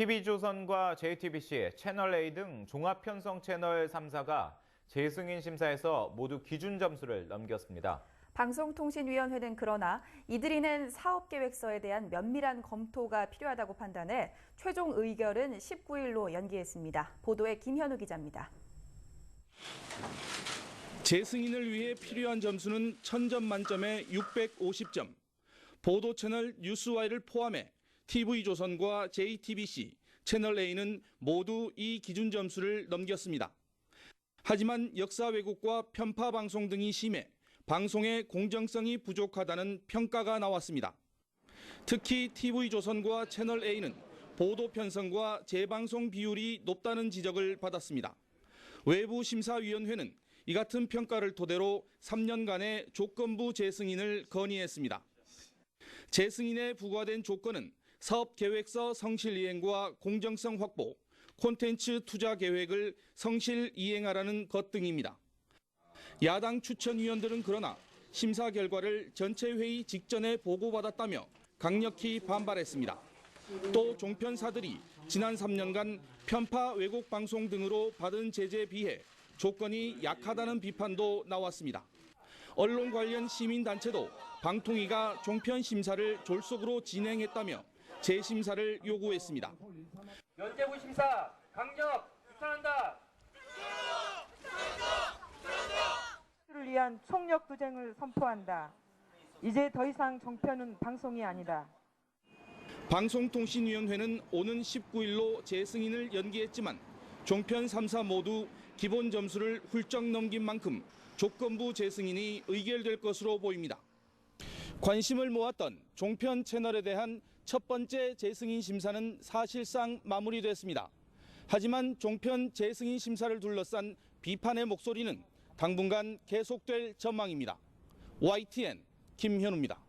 TV조선과 JTBC, 채널A 등 종합편성 채널 3사가 재승인 심사에서 모두 기준 점수를 넘겼습니다. 방송통신위원회는 그러나 이들이 낸 사업계획서에 대한 면밀한 검토가 필요하다고 판단해 최종 의결은 19일로 연기했습니다. 보도에 김현우 기자입니다. 재승인을 위해 필요한 점수는 1000점 만점에 650점. 보도 채널 뉴스와이를 포함해 TV조선과 JTBC, 채널A는 모두 이 기준 점수를 넘겼습니다. 하지만 역사 왜곡과 편파 방송 등이 심해 방송의 공정성이 부족하다는 평가가 나왔습니다. 특히 TV조선과 채널A는 보도 편성과 재방송 비율이 높다는 지적을 받았습니다. 외부 심사위원회는 이 같은 평가를 토대로 3년간의 조건부 재승인을 건의했습니다. 재승인에 부과된 조건은 사업 계획서 성실 이행과 공정성 확보, 콘텐츠 투자 계획을 성실 이행하라는 것 등입니다. 야당 추천위원들은 그러나 심사 결과를 전체 회의 직전에 보고받았다며 강력히 반발했습니다. 또 종편사들이 지난 3년간 편파 왜곡 방송 등으로 받은 제재에 비해 조건이 약하다는 비판도 나왔습니다. 언론 관련 시민단체도 방통위가 종편 심사를 졸속으로 진행했다며 재심사를 요구했습니다. 연재부 심사 강력 규탄한다. 를 위한 총력 투쟁을 선포한다. 이제 더 이상 종편은 방송이 아니다. 방송통신위원회는 오는 19일로 재승인을 연기했지만 종편 3사 모두 기본 점수를 훌쩍 넘긴 만큼 조건부 재승인이 의결될 것으로 보입니다. 관심을 모았던 종편 채널에 대한 첫 번째 재승인 심사는 사실상 마무리됐습니다. 하지만 종편 재승인 심사를 둘러싼 비판의 목소리는 당분간 계속될 전망입니다. YTN 김현우입니다.